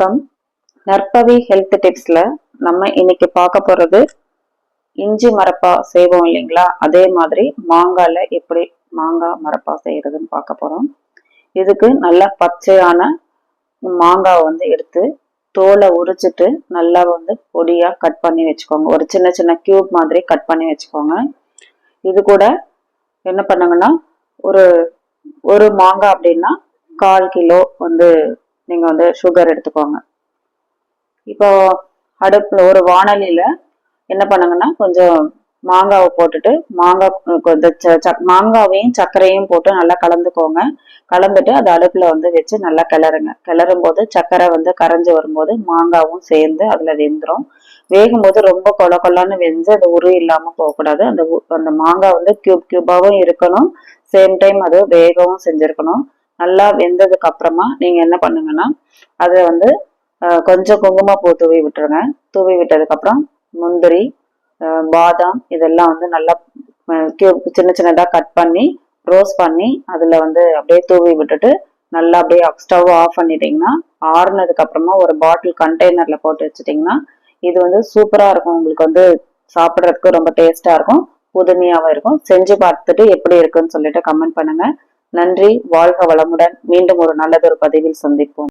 வணக்கம். நற்பவி ஹெல்த் டிப்ஸ்ல நம்ம இன்னைக்கு பார்க்க போறது இஞ்சி மரப்பா செய்வோம் இல்லைங்களா? அதே மாதிரி மாங்காயில் எப்படி மாங்காய் மரப்பா செய்யறதுன்னு பார்க்க போறோம். இதுக்கு நல்ல பச்சையான மாங்காய் வந்து எடுத்து தோலை உரிச்சிட்டு நல்லா வந்து பொடியா கட் பண்ணி வச்சுக்கோங்க. ஒரு சின்ன சின்ன கியூப் மாதிரி கட் பண்ணி வச்சுக்கோங்க. இது கூட என்ன பண்ணுங்கன்னா ஒரு ஒரு மாங்காய் அப்படின்னா கால் கிலோ வந்து நீங்கள் வந்து சுகர் எடுத்துக்கோங்க. இப்போ அடுப்பில் ஒரு வானலியில் என்ன பண்ணுங்கன்னா கொஞ்சம் மாங்காவை போட்டுட்டு மாங்காய் கொஞ்சம் ச- மாங்காவையும் சர்க்கரையும் போட்டு நல்லா கலந்துக்கோங்க. கலந்துட்டு அது அடுப்பில் வந்து வச்சு நல்லா கிளறுங்க. கிளறும் போது சர்க்கரை வந்து கரைஞ்சி வரும்போது மாங்காவும் சேர்ந்து அதில் வெந்துடும் வேகும்போது ரொம்ப கொல கொலன்னு வெந்து அது உரு இல்லாமல் போகக்கூடாது. அந்த உ- அந்த மாங்காய் வந்து கியூப் கியூபாகவும் இருக்கணும். சேம் டைம் அது வேகவும் செஞ்சுருக்கணும். நல்லா வெந்ததுக்கு அப்புறமா நீங்கள் என்ன பண்ணுங்கன்னா அதை வந்து கொஞ்சம் குங்குமப்பூ தூவி விட்டுருங்க. தூவி விட்டதுக்கப்புறம் முந்திரி பாதாம் இதெல்லாம் வந்து நல்லா அஹ், சின்ன சின்னதாக கட் பண்ணி ரோஸ் பண்ணி அதில் வந்து அப்படியே தூவி விட்டுட்டு நல்லா அப்படியே ஸ்டவ் ஆஃப் பண்ணிட்டீங்கன்னா ஆறுனதுக்கு அப்புறமா ஒரு பாட்டில் கண்டெய்னரில் போட்டு வச்சுட்டிங்கன்னா இது வந்து சூப்பராக இருக்கும். உங்களுக்கு வந்து சாப்பிட்றதுக்கு ரொம்ப டேஸ்ட்டாக இருக்கும். புதுமையாகவும் இருக்கும். செஞ்சு பார்த்துட்டு எப்படி இருக்குன்னு சொல்லிட்டு கமெண்ட் பண்ணுங்கள் நன்றி வாழ்க வளமுடன் மீண்டும் ஒரு நல்லதொரு பதிவில் சந்திப்போம்.